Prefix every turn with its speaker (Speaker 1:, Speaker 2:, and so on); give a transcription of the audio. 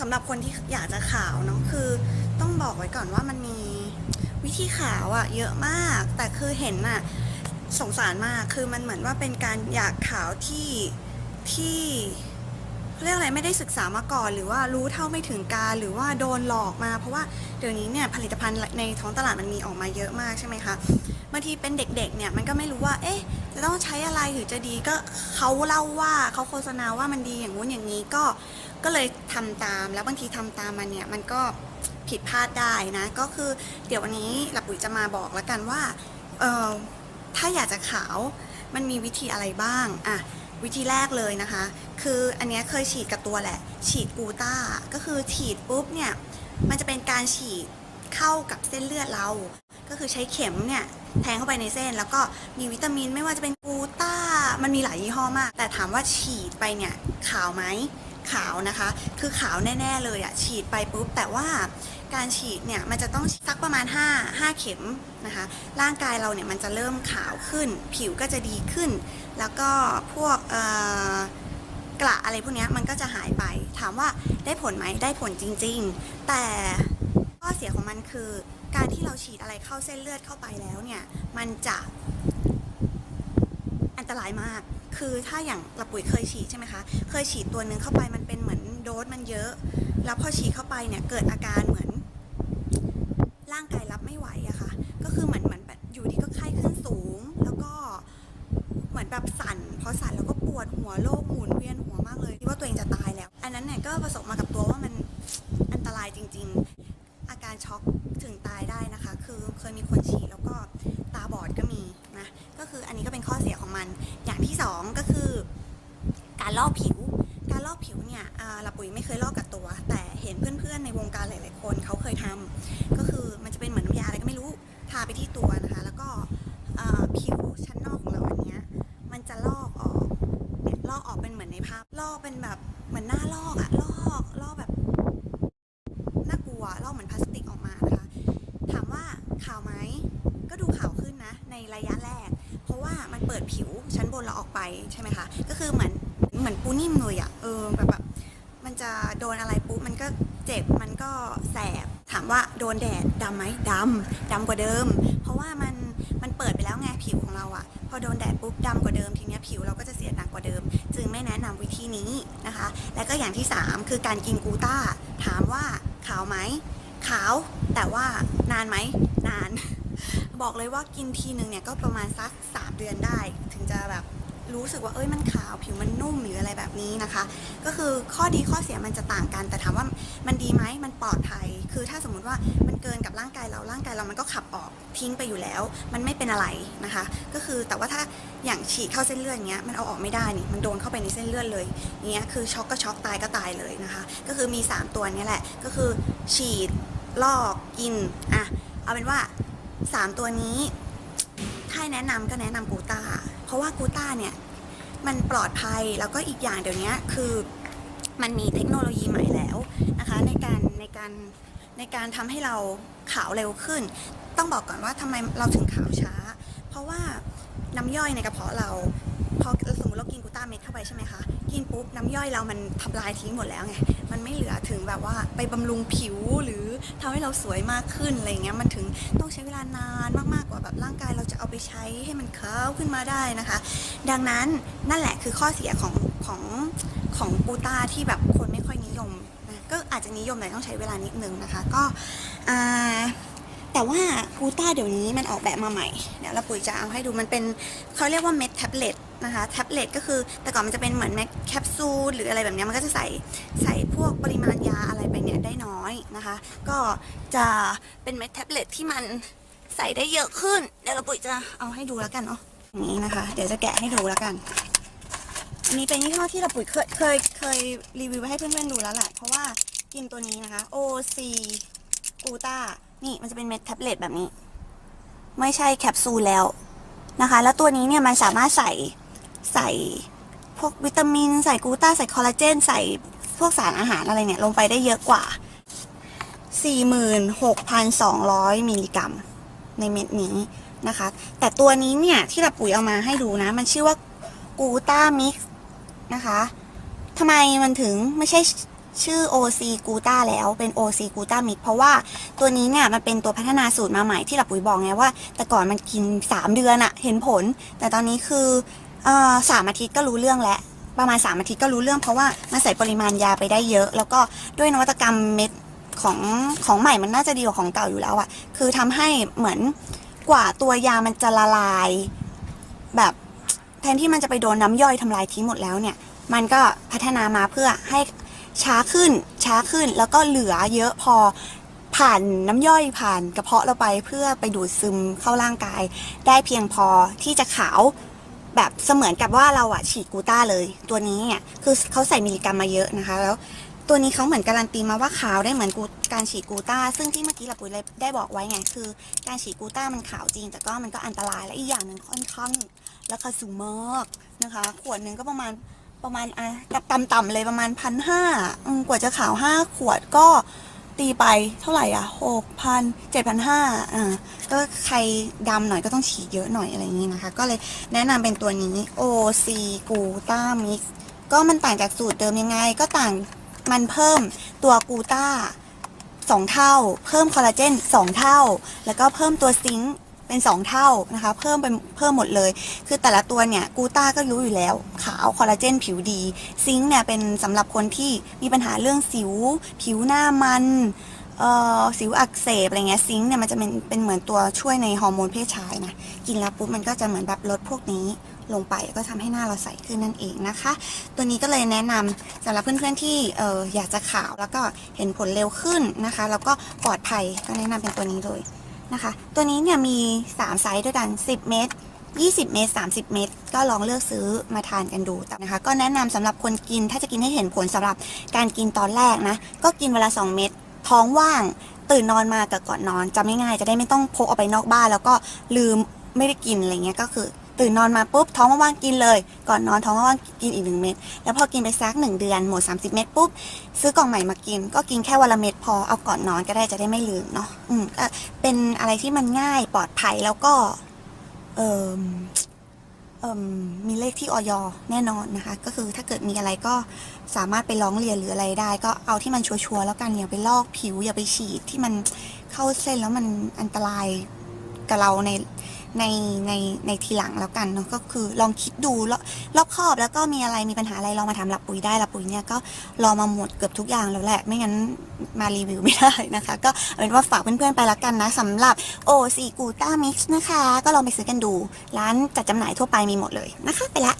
Speaker 1: สำหรับคนที่อยากจะขาวเนาะคือต้องบอกไว้ก่อนว่ามันมีวิธีขาวอะเยอะมาก แต่คือเห็นอะสงสารมากคือมันเหมือนว่าเป็นการอยากขาวที่ที่เรียกอะไรไม่ได้ศึกษามาก่อน หรือว่ารู้เท่าไม่ถึงการหรือว่าโดนหลอกมา เพราะว่าเดี๋ยวนี้เนี่ยผลิตภัณฑ์ในท้องตลาดมันมีออกมาเยอะมากใช่ไหมคะบางทีเป็นเด็กๆเนี่ยมันก็ไม่รู้ว่า เอ๊ะ จะต้องใช้อะไรถึงจะดีก็เขาเล่าว่าเขาโฆษณาว่ามันดีอย่างงู้นอย่างนี้ก็ ก็เลยทำตามแล้วบางทีทำตามมันเนี่ยมันก็ผิดพลาดได้นะ ก็คือเดี๋ยววันนี้หลับปุ๋ยจะมาบอกแล้วกันว่าเออถ้าอยากจะขาวมันมีวิธีอะไรบ้างอะวิธีแรกเลยนะคะ คืออันนี้เคยฉีดกับตัวแหละ ฉีดกูต้า ก็คือฉีดปุ๊บเนี่ยมันจะเป็นการฉีดเข้ากับเส้นเลือดเรา ก็คือใช้เข็มเนี่ยแทงเข้าไปในเส้น แล้วก็มีวิตามินไม่ว่าจะเป็นกูต้า มันมีหลายยี่ห้อมาก แต่ถามว่าฉีดไปเนี่ยขาวไหม ขาวนะคะ คือขาวแน่ๆเลยอะฉีดไปปุ๊บ แต่ว่าการฉีดเนี่ยมันจะต้องสักประมาณ 5 5 เข็มนะคะ ร่างกายเราเนี่ยมันจะเริ่มขาวขึ้น ผิวก็จะดีขึ้น แล้วก็พวกกระอะไรพวกเนี้ยมันก็จะหายไป ถามว่าได้ผลไหมได้ผลจริง ๆ แต่ข้อเสียของมันคือการที่เราฉีดอะไรเข้าเส้นเลือดเข้าไปแล้วเนี่ย มันจะอันตรายมาก คือถ้าอย่างเราปุ๋ยเคยฉีดใช่ไหมคะ เคยฉีดตัวหนึ่งเข้าไปมันเป็นเหมือนโดสมันเยอะ แล้วพอฉีดเข้าไปเนี่ยเกิดอาการเหมือน ร่างกายรับไม่ไหวอะค่ะ ก็คือเหมือนเหมือนแบบอยู่ดีก็ไข้ขึ้นสูง แล้วก็เหมือนแบบสั่น พอสั่นแล้วก็ปวดหัวโรคหมุนเวียนหัวมากเลยคิดว่าตัวเองจะตายแล้ว อันนั้นเนี่ยก็ประสบมากับตัวว่ามันอันตรายจริง ๆ อาการช็อก ถึงตายได้นะคะ คือเคยมีคนฉีดแล้วก็ตาบอดก็มีนะ ก็คืออันนี้ก็เป็นข้อเสียของมัน อย่างที่สองก็คือ การลอกผิว การลอกผิวเนี่ยอ่าละปุ๋ยไม่เคยลอกกับตัว แต่เห็นเพื่อนๆในวงการหลาย ๆ คนเขาเคยทำก็คือมันจะเป็นเหมือนน้ำยาอะไรก็ไม่รู้ ทาไปที่ตัวนะ ใช่ไหมคะ ก็คือเหมือนเหมือนปูนิ่มเลยอะเออแบบแบบมันจะโดนอะไรปุ๊บมันก็เจ็บมันก็แสบถามว่าโดนแดดดำไหมดำดำกว่าเดิม เพราะว่ามันมันเปิดไปแล้วไงผิวของเราอะพอโดนแดดปุ๊บดำกว่าเดิมทีนี้ผิวเราก็จะเสียหนักกว่าเดิม จึงไม่แนะนำวิธีนี้นะคะ และก็อย่างที่สามคือการกินกูต้า ถามว่าขาวไหมขาวแต่ว่านานไหมนาน บอกเลยว่ากินทีนึงเนี่ยก็ประมาณสัก 3 เดือนได้ ถึงจะแบบ รู้สึกว่าเอ้ยมันขาวผิวมันนุ่มหรืออะไรแบบนี้นะคะ ก็คือข้อดีข้อเสียมันจะต่างกัน แต่ถามว่ามันดีไหมมันปลอดภัย คือถ้าสมมุติว่ามันเกินกับร่างกายเราร่างกายเรามันก็ขับออกทิ้งไปอยู่แล้ว มันไม่เป็นอะไรนะคะ ก็คือแต่ว่าถ้าอย่างฉีดเข้าเส้นเลือดอย่างเงี้ยมันเอาออกไม่ได้นี่มันโดนเข้าไปในเส้นเลือดเลยอย่างเงี้ยคือช็อกก็ช็อกตายก็ตายเลยนะคะ ก็คือมี 3 ตัวนี้แหละก็คือฉีดลอกกินอะเอาเป็นว่า 3 ตัวนี้ ถ้าให้แนะนำก็แนะนำกูต้า เพราะว่ากูต้าเนี่ย มันปลอดภัยแล้วก็อีกอย่างเดี๋ยวนี้คือมันมีเทคโนโลยีใหม่แล้วนะคะ ในการในการในการทำให้เราขาวเร็วขึ้น ต้องบอกก่อนว่าทำไมเราถึงขาวช้า เพราะว่าน้ำย่อยในกระเพาะเรา อสมมติเรากินกูต้าเม็ดเข้าไปใช่ไหมคะ กินปุ๊บน้ำย่อยเรามันทำลายทิ้งหมดแล้วไง มันไม่เหลือถึงแบบว่าไปบำรุงผิวหรือทำให้เราสวยมากขึ้นอะไรเงี้ย มันถึงต้องใช้เวลานานมากๆกว่าแบบร่างกายเราจะเอาไปใช้ให้มันเขาขึ้นมาได้นะคะ ดังนั้นนั่นแหละคือข้อเสียของของของกูต้าที่แบบคนไม่ค่อยนิยมนะก็อาจจะนิยมแต่ต้องใช้เวลานิดนึงนะคะ ก็แต่ว่ากูต้าเดี๋ยวนี้มันออกแบบมาใหม่เดี๋ยวเราปุ๋ยจะเอาให้ดูมันเป็นเขาเรียกว่าเม็ดแท็บเล็ต นะคะแท็บเล็ตก็คือแต่ก่อนมันจะเป็นเหมือนเม็ดแคปซูลหรืออะไรแบบนี้มันก็จะใส่ใส่พวกปริมาณยาอะไรไปเนี่ยได้น้อยนะคะ ก็จะเป็นเม็ดแท็บเล็ตที่มันใส่ได้เยอะขึ้น เดี๋ยวเราปุ๋ยจะเอาให้ดูแล้วกันเนาะอย่างนี้นะคะ เดี๋ยวจะแกะให้ดูแล้วกัน อันนี้เป็นยี่ห้อที่เราปุ๋ยเคยเคยเคยรีวิวให้เพื่อนๆดูแล้วแหละเพราะว่ากินตัวนี้นะคะ OC กูต้านี่มันจะเป็นเม็ดแท็บเล็ตแบบนี้ ไม่ใช่แคปซูลแล้วนะคะ แล้วตัวนี้เนี่ยมันสามารถใส่ ใส่พวกวิตามิน ใส่กูต้า ใส่คอลลาเจน ใส่พวกสารอาหารอะไรเนี่ย ลงไปได้เยอะกว่า 46,200 มิลลิกรัม ในเม็ดนี้นะคะ แต่ตัวนี้เนี่ย ที่เราปุ๋ยเอามาให้ดูนะ มันชื่อว่ากูต้ามิกซ์นะคะทำไมมันถึงไม่ใช่ชื่อ OC g u t a แล้วเป็น OC g u t a Mix เพราะว่าตัวนี้เนี่ย มันเป็นตัวพัฒนาสูตรมาใหม่ที่หลับปุ๋ยบอกไงว่า แต่ก่อนมันกิน 3 เดือนอะเห็นผล แต่ตอนนี้คือ เอ่อสามอาทิตย์ก็รู้เรื่องแล้วประมาณ3อาทิตย์ก็รู้เรื่องเพราะว่ามันใส่ปริมาณยาไปได้เยอะ แล้วก็ด้วยนวัตกรรมเม็ดของของใหม่มันน่าจะดีกว่าของเก่าอยู่แล้วอะคือทำให้เหมือนกว่าตัวยามันจะละลาย แบบแทนที่มันจะไปโดนน้ำย่อยทำลายทิ้งหมดแล้วเนี่ย มันก็พัฒนามาเพื่อให้ช้าขึ้นช้าขึ้นแล้วก็เหลือเยอะพอผ่านน้ำย่อยผ่านกระเพาะเราไปเพื่อไปดูดซึมเข้าร่างกาย ได้เพียงพอที่จะขาว แบบเสมือนกับว่าเราอะฉีดกูต้าเลย ตัวนี้เนี่ยคือเขาใส่มิลลิกรัมมาเยอะนะคะ แล้วตัวนี้เขาเหมือนการันตีมาว่าขาวได้เหมือนกูการฉีดกูต้า ซึ่งที่เมื่อกี้เราปุ๋ยเลยได้บอกไว้ไง คือการฉีดกูต้ามันขาวจริง แต่ก็มันก็อันตรายและอีกอย่างหนึ่งค่อนข้างราคาสูงมากนะคะขวดหนึ่งก็ประมาณประมาณอะต่ำๆเลยประมาณพันห้ากว่าจะขาวห้าขวดก็ ตีไปเท่าไหร่อะหกพันเจ็ดพันห้าอ่าก็ใครดำหน่อยก็ต้องฉีดเยอะหน่อยอะไรอย่างนี้นะคะ ก็เลยแนะนำเป็นตัวนี้ OC g u t a Mix ก็มันต่างจากสูตรเดิมยังไง ก็ต่างมันเพิ่มตัวกูต้าสองเท่า เพิ่มคอลลาเจนสองเท่า แล้วก็เพิ่มตัวซิงค์ เป็นสองเท่านะคะ เพิ่มเป็นเพิ่มหมดเลย คือแต่ละตัวเนี่ยกูต้าก็รู้อยู่แล้ว ขาวคอลลาเจนผิวดี ซิงค์เนี่ยเป็นสำหรับคนที่มีปัญหาเรื่องสิว ผิวหน้ามันเอ่อสิวอักเสบอะไรเงี้ยซิงค์เนี่ยมันจะเป็นเป็นเหมือนตัวช่วยในฮอร์โมนเพศชายนะ กินแล้วปุ๊บมันก็จะเหมือนแบบลดพวกนี้ลงไปก็ทำให้หน้าเราใสขึ้นนั่นเองนะคะ ตัวนี้ก็เลยแนะนำสำหรับเพื่อนๆที่เอออยากจะขาวแล้วก็เห็นผลเร็วขึ้นนะคะ แล้วก็ปลอดภัยก็แนะนำเป็นตัวนี้เลย นะคะ ตัวนี้เนี่ยมี 3 ไซส์ด้วยกัน 10 เมตร 20 เมตร 30 เมตร ก็ลองเลือกซื้อมาทานกันดูนะคะ ก็แนะนำสำหรับคนกินถ้าจะกินให้เห็นผลสำหรับการกินตอนแรกนะ ก็กินเวลา 2 เม็ดท้องว่าง ตื่นนอนมากับก่อนนอนจำง่ายๆจะได้ไม่ต้องพกออกไปนอกบ้าน แล้วก็ลืมไม่ได้กินอะไรเงี้ยก็คือ ตื่นนอนมาปุ๊บท้องว่างๆกินเลย ก่อนนอนท้องว่างๆกินอีกหนึ่งเม็ดแล้วพอกินไปสักหนึ่งเดือนหมด 30 เม็ดปุ๊บซื้อกล่องใหม่มากิน ก็กินแค่วันละเม็ดพอเอาก่อนนอนก็ได้จะได้ไม่ลืมเนาะอืมก็เป็นอะไรที่มันง่ายปลอดภัยแล้วก็เอมเอมมีเลขที่ออยแน่นอนนะคะ ก็คือถ้าเกิดมีอะไรก็สามารถไปร้องเรียนหรืออะไรได้ ก็เอาที่มันชัวร์ๆแล้วกันอย่าไปลอกผิวอย่าไปฉีดที่มันเข้าเส้นแล้วมันอันตรายกับเราใน ในในในทีหลังแล้วกันเนาะก็คือลองคิดดูรอบรอบคอบแล้วก็มีอะไรมีปัญหาอะไรลองมาถามหลับปุ๋ยได้หลับปุ๋ยเนี่ยก็ลองมาหมดเกือบทุกอย่างแล้วแหละ ไม่งั้นมารีวิวไม่ได้นะคะ ก็เอาเป็นว่าฝากเพื่อนๆไปละกันนะสำหรับโอซีกูต้ามิกซ์นะคะ ก็ลองไปซื้อกันดู ร้านจัดจำหน่ายทั่วไปมีหมดเลยนะคะ ไปละ